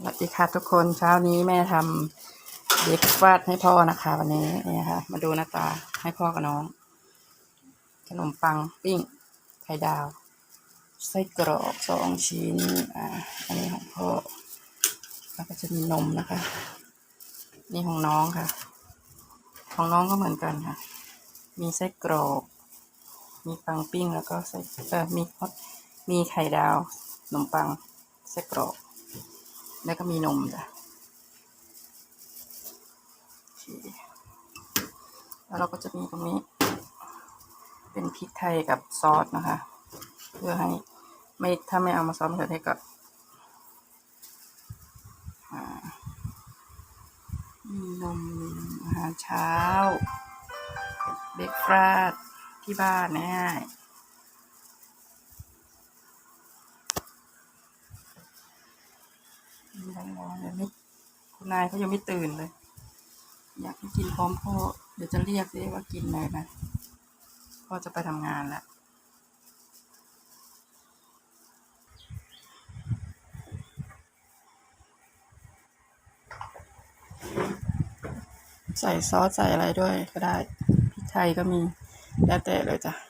สวัสดีค่ะทุกคนเช้านี้แม่ทำเบรกฟาสให้พ่อนะคะ วันนี้นี่ค่ะ มาดูหน้าตาให้พ่อกับน้อง ขนมปังปิ้งไข่ดาว ไส้กรอกสองชิ้นอ่าอันนี้ของพ่อ แล้วก็จะมีนมนะคะ นี่ของน้องค่ะ ของน้องก็เหมือนกันค่ะ มีไส้กรอกมีปังปิ้งแล้วก็ไส้เออมีฮอตมีไข่ดาวขนมปังไส้กรอก แล้วก็มีนมจ้ะแล้วเราก็จะมีตรงนี้ เป็นพริกไทยกับซอสนะคะ เพื่อให้ไม่ถ้าไม่เอามาซอสมะเขือเทศก็มีนมอาหารเช้า เบรกฟาสที่บ้านง่าย ๆร้อนๆเลยไม่คุณนายเขายังไม่ตื่นเลย อยากให้กินพร้อมพ่อเดี๋ยวจะเรียกสิว่ากินเลยนะพ่อจะไปทำงานแล้วใส่ซอสใส่อะไรด้วยก็ได้พริกไทยก็มี แล้วแต่เลยจ้ะ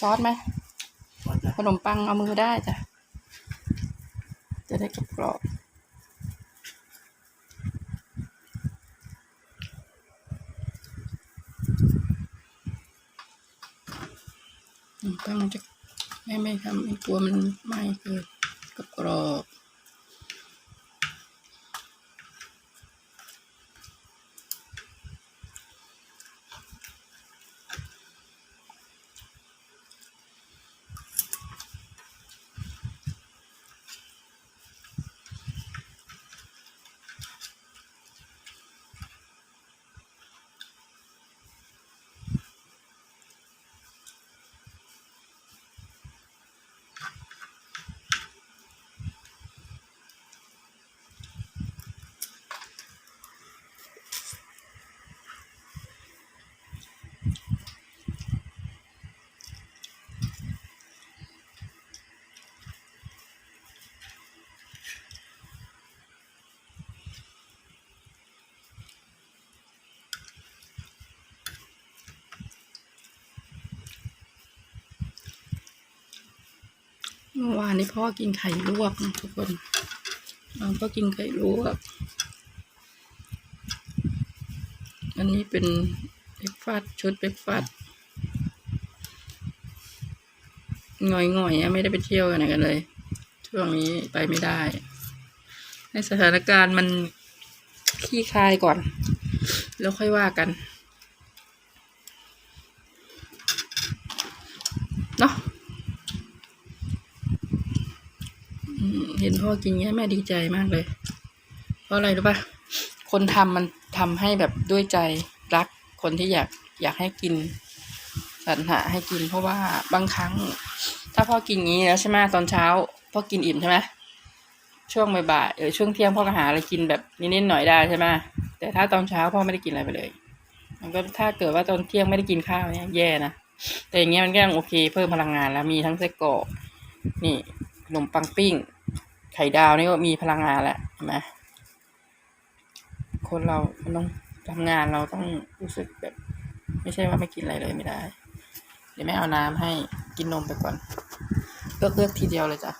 ซอสไหม ขนมปังเอามือได้จ้ะ จะได้กรอบๆขนมปังมันจะไม่ไม่ทำไม่กลัวมันไหม้เกิดกรอบ เมื่อวานนี้พ่อกินไข่ลวกนะทุกคนน้องก็กินไข่ลวก อันนี้เป็น เบรกฟาสต์ชุดเบรกฟาสต์ง่อยๆอะไม่ได้ไปเที่ยวกันไหนกันเลย ช่วงนี้ไปไม่ได้ ในสถานการณ์มันขี้คายก่อน แล้วค่อยว่ากันเนาะเห็นพ่อกินเงี้ยแม่ดีใจมากเลย เพราะอะไรรู้ปะคนทำมันทำให้แบบด้วยใจรัก คนที่อยากอยากให้กินสรรหาให้กิน เพราะว่าบางครั้ง ถ้าพ่อกินงี้แล้วใช่ไหมตอนเช้าพ่อกินอิ่มใช่ไหมช่วงบ่ายๆเออช่วงเที่ยงพ่อก็หาอะไรกินแบบนิดๆหน่อยได้ใช่ไหมแต่ถ้าตอนเช้าพ่อไม่ได้กินอะไรไปเลย มันก็ถ้าเกิดว่าตอนเที่ยงไม่ได้กินข้าวเนี่ยแย่นะแต่อย่างเงี้ยมันก็ยังโอเคเพิ่มพลังงานแล้วมีทั้งไส้กรอกนี่ขนมปังปิ้ง ไข่ดาวนี่ก็มีพลังงานแหละเห็นไหมคนเรามันต้อง ทำงานเราต้องรู้สึกแบบ ไม่ใช่ว่าไม่กินอะไรเลยไม่ได้ เดี๋ยวแม่เอาน้ำให้กินนมไปก่อนเลือกเลือกทีเดียวเลยจ้ะ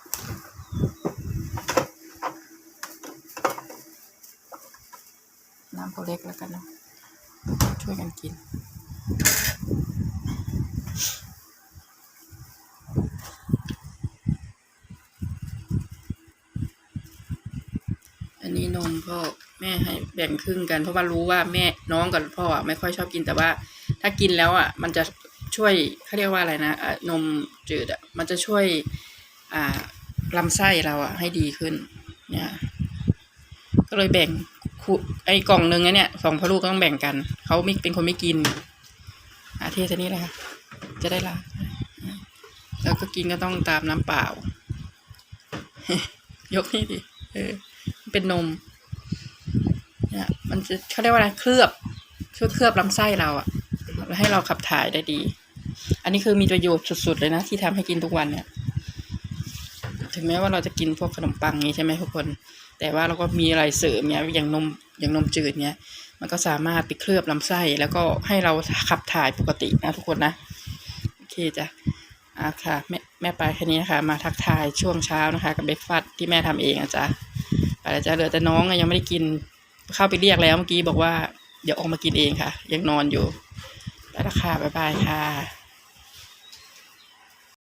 น้ำตัวเล็กแล้วกันเนาะช่วยกันกินอันนี้นมพ่อ แม่ให้แบ่งครึ่งกัน เพราะว่ารู้ว่าแม่น้องกับพ่ออะไม่ค่อยชอบกินแต่ว่า ถ้ากินแล้วอะ มันจะช่วยเขาเรียกว่าอะไรนะนมจืดอะมันจะช่วยอ่าลำไส้เราอะ ให้ดีขึ้นเนี่ยก็เลยแบ่งไอ้กล่องหนึ่งเนี่ยสองพ่อลูกก็ต้องแบ่งกันเขาไม่เป็นคนไม่กินอาเทศนี้เลยค่ะจะได้ละแล้วก็กินก็ต้องตามน้ำเปล่า ยกนี่ดิเออ เป็นนม เนี่ยมันจะเขาเรียกว่าอะไรเคลือบช่วยเคลือบลำไส้เราอะให้เราขับถ่ายได้ดี อันนี้คือมีประโยชน์สุด ๆ เลยนะ ที่ทำให้กินทุกวันเนี่ย ถึงแม้ว่าเราจะกินพวกขนมปังนี้ใช่ไหมทุกคน แต่ว่าเราก็มีอะไรเสริมเนี่ยอย่างนมอย่างนมจืดเนี่ยมันก็สามารถไปเคลือบลำไส้แล้วก็ให้เราขับถ่ายปกตินะทุกคนนะโอเคจ้ะอะค่ะแม่แม่ไปแค่นี้นะคะมาทักทายช่วงเช้านะคะ กับเบรกฟาสที่แม่ทำเองอะจ้ะไปแล้วจ้ะเหลือแต่น้องยังไม่ได้กิน เข้าไปเรียกแล้วเมื่อกี้บอกว่า เดี๋ยวออกมากินเองค่ะ ยังนอนอยู่ไปล้วค่ะบ๊ายบายค่ะ